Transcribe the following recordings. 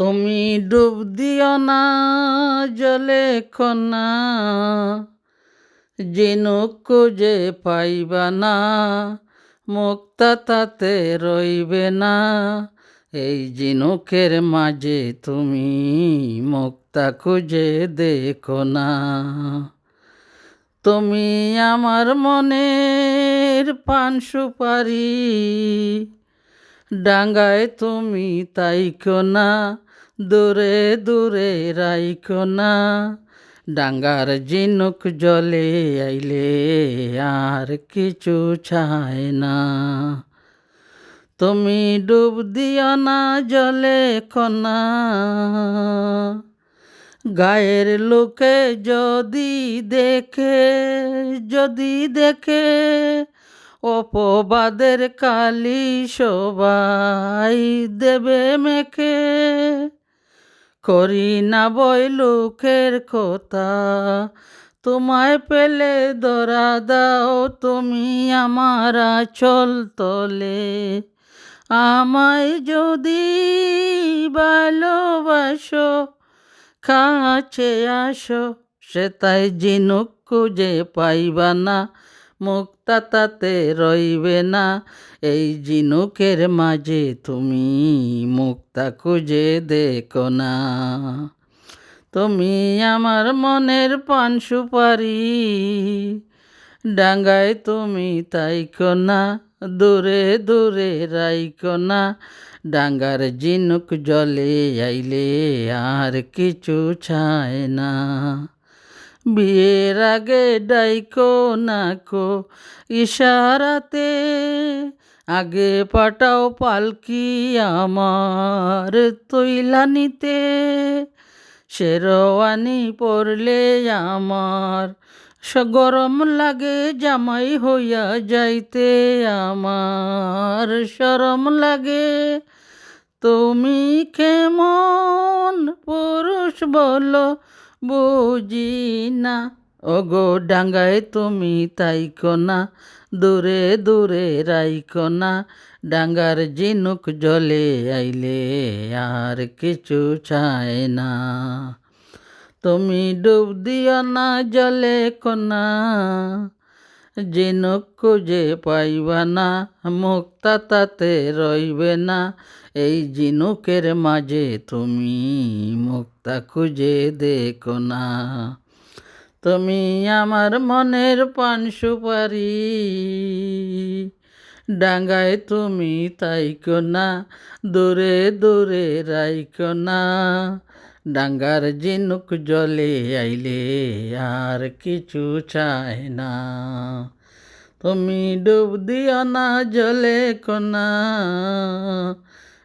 তুমি ডুব দিও না জলে কন্যা জিনুক খুঁজে পাইবা না, মুক্তা তাতে রইবে না। এই জিনুকের মাঝে তুমি মুক্তা খুঁজে দেখো না। তুমি আমার মনের পান সুপারি, ডাঙ্গায় তুমি তাইকো না। দূরে দূরে রাইকো না। ডাঙ্গার জিনুক জলে আইলে আর কিছু চায় না। তুমি ডুব দিও না জলে কনা গায়ের লোকে যদি দেখে যদি দেখে অপবাদের কালি সবাই দেবে মেখে। করি না বই লোকের কথা। তোমায় পেলে দরা দাও, তুমি আমার চল তলে। আমায় যদি ভালোবাসো, কাছে আসো, সে তাই জিনুক খুঁজে পাইবা না। মুক্তা তাতে রইবে না। এই জিনুকের মাঝে তুমি মুক্তা খুঁজে দেখো না। তুমি আমার মনের পান সুপারি, ডাঙ্গায় তুমি তাইকো না, দূরে দূরে রাইকো না। ডাঙ্গার জিনুক জলে আইলে আর কিছু চায় না। বিয়ের আগে ডাইকো নাকো ইশারাতে, আগে পাঠাও পালকি আমার তৈলানিতে। শেরওয়ানি পরলে আমার গরম লাগে জামাই হইয়া যাইতে, আমার শরম লাগে। তুমি কেমন পুরুষ বলো বুঝি না ওগো ডাঙ্গায় তুমি তাইকো না দূরে দূরে রাইকো না ডাঙ্গার জিনুক জলে আইলে আর কিছু চায় না। তুমি ডুব দিও না জলে কোনা জিনুক খুঁজে পাইবা না, মুক্তা তাতে রইবে না। এই জিনুকের মাঝে তুমি মুক্তা খুঁজে দেখো না। তুমি আমার মনের পান সুপারি, ডাঙ্গায় তুমি তাইকো না, দূরে দূরে রাইকো না। ডাঙ্গার জিনুক জলে আইলে আর কিছু চায় না। তুমি ডুব দিও না জলে কোনা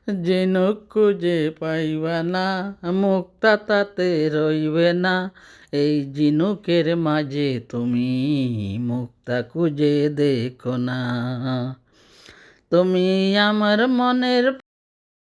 জিনুক খুঁজে পাইবে না, মুক্তা তাতে রইবে না। এই জিনুকের মাঝে তুমি মুক্তা খুঁজে দেখো না। তুমি আমার মনের